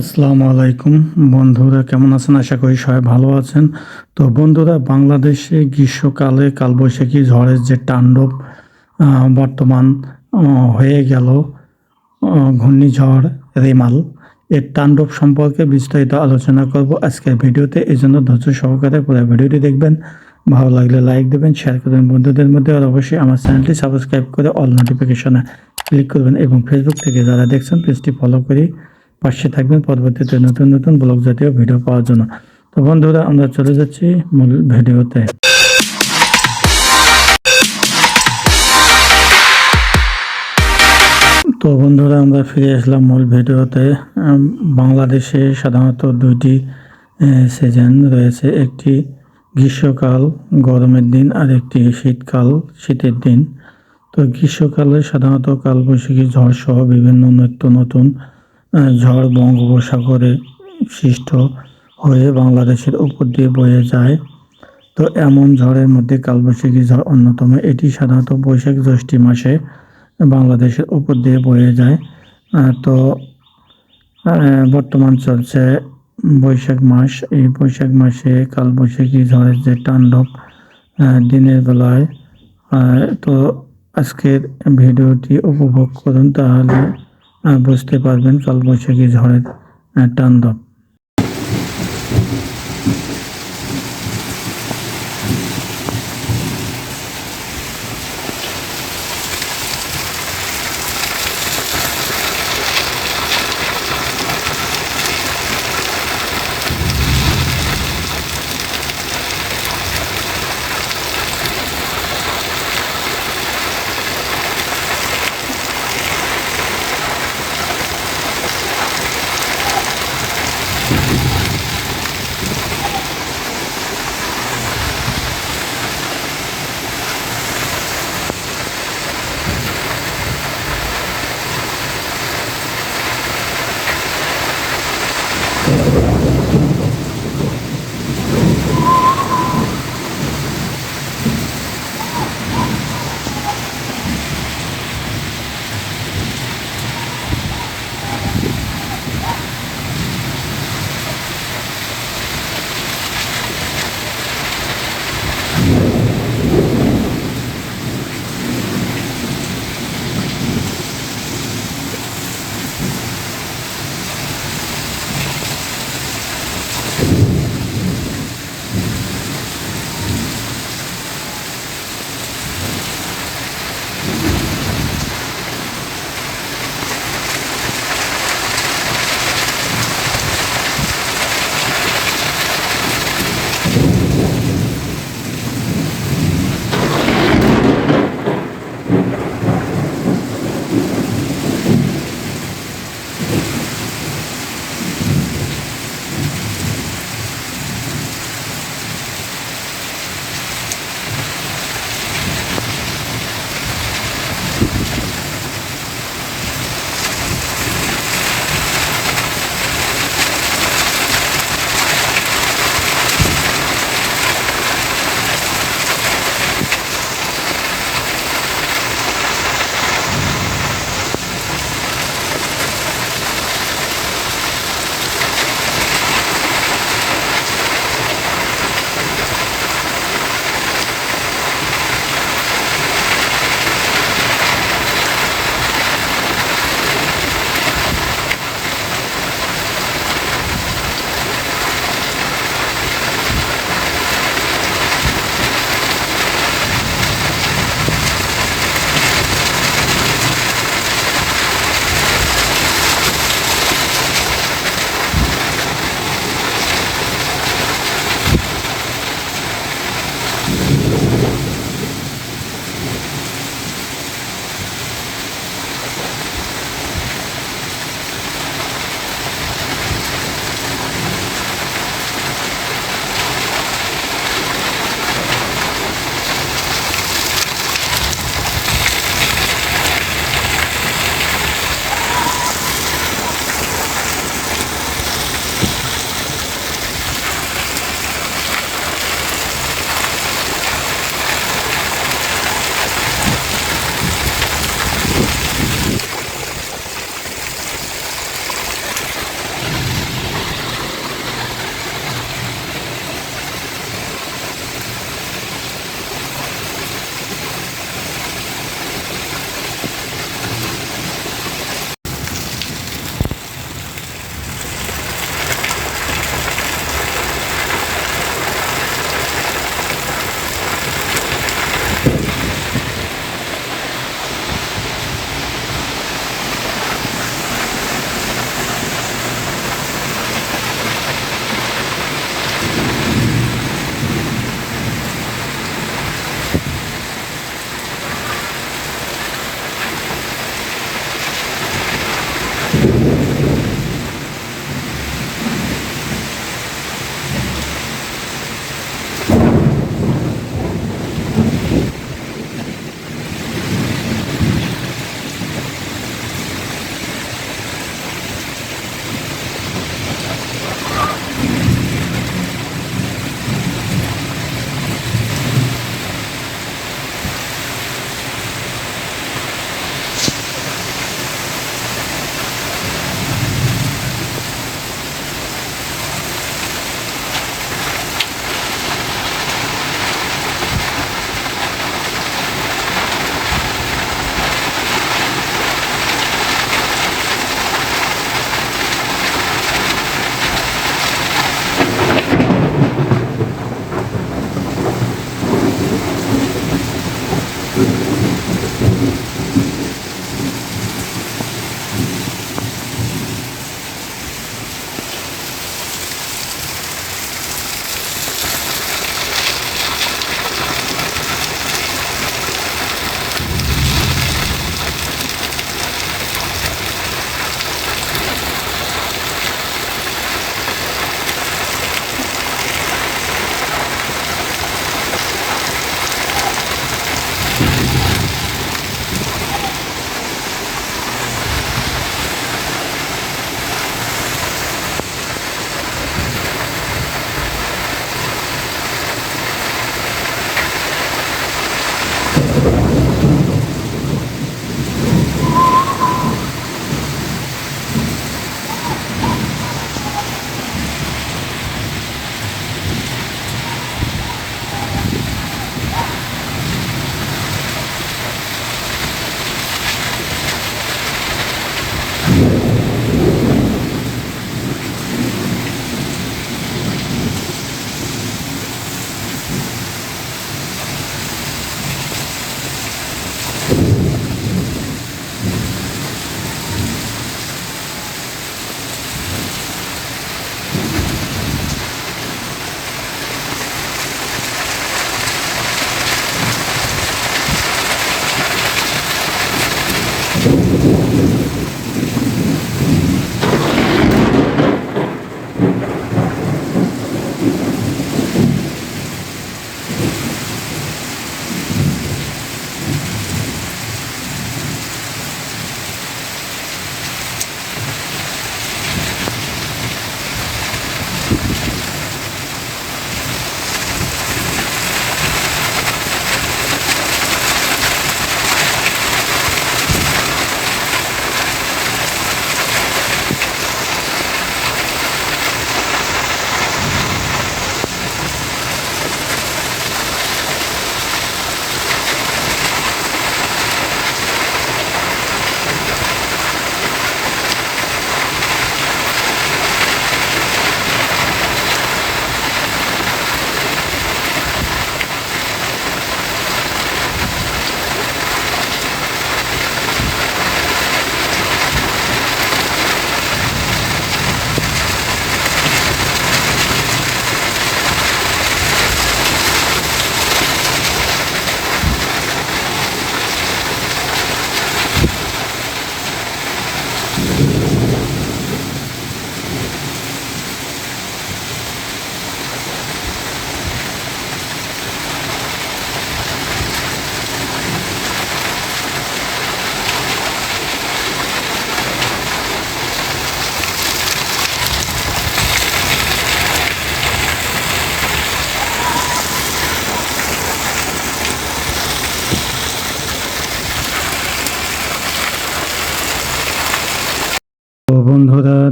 আসসালামু আলাইকুম। বন্ধুরা, কেমন আছেন? আশা করি সবাই ভালো আছেন। তো বন্ধুরা, বাংলাদেশে গ্রীষ্মকালে কালবৈশাখী ঝড়ের যে তাণ্ডব বর্তমান হয়ে গেল ঘূর্ণিঝড় রেমাল। এর তাণ্ডব সম্পর্কে বিস্তারিত আলোচনা করব আজকের ভিডিওতে। এই জন্য ধৈর্য সহকারে পুরো ভিডিওটি দেখবেন। ভালো লাগলে লাইক দেবেন, শেয়ার করবেন বন্ধুদের মধ্যে। আর অবশ্যই আমার চ্যানেলটি সাবস্ক্রাইব করে অল নোটিফিকেশনে ক্লিক করবেন এবং ফেসবুক থেকে যারা দেখছেন, পেজটি ফলো করে। পাশে থাকবেন। পরবর্তীতে নতুন নতুন ব্লগ জাতীয় ভিডিও পাওয়ার জন্য। তো বন্ধুরা, আমরা চলে যাচ্ছি মূল ভিডিওতে। তো বন্ধুরা, আমরা ফিরে আসলাম মূল ভিডিওতে। বাংলাদেশে সাধারণত দুইটি সিজন রয়েছে। একটি গ্রীষ্মকাল, গরমের দিন, আর একটি শীতকাল, শীতের দিন। তো গ্রীষ্মকালে সাধারণত কালবৈশাখী ঝড় সহ বিভিন্ন নিত্য নতুন ঝড় বঙ্গোপসাগরে সৃষ্ট হয়ে বাংলাদেশের উপর দিয়ে বয়ে যায়। তো এমন ঝড়ের মধ্যে কালবৈশাখী ঝড় অন্যতম। এটি সাধারণত বৈশাখ জ্যৈষ্ঠী মাসে বাংলাদেশের উপর দিয়ে বয়ে যায়। তো বর্তমান চলছে বৈশাখ মাস। এই বৈশাখ মাসে কালবৈশাখী ঝড়ের যে তাণ্ডব দিনের বেলায় তো আজকের ভিডিওটি উপভোগ করুন তাহলে বুঝতে পারবেন কালবৈশাখী ঝড়ের আহ, তাণ্ডব you.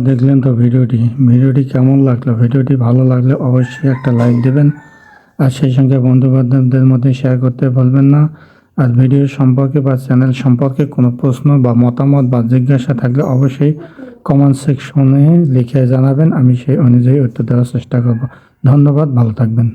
দেখলেন তো ভিডিওটি। ভিডিওটি কেমন লাগল? ভিডিওটি ভালো লাগলে অবশ্যই একটা লাইক দেবেন। আর সেই সঙ্গে বন্ধুবান্ধবদের মধ্যে শেয়ার করতে বলবেন না। আর ভিডিও সম্পর্কে বা চ্যানেল সম্পর্কে কোনো প্রশ্ন বা মতামত বা জিজ্ঞাসা থাকলে অবশ্যই কমেন্ট সেকশনে লিখে জানাবেন। আমি সেই অনুযায়ী উত্তর দেওয়ার চেষ্টা করব। ধন্যবাদ, ভালো থাকবেন।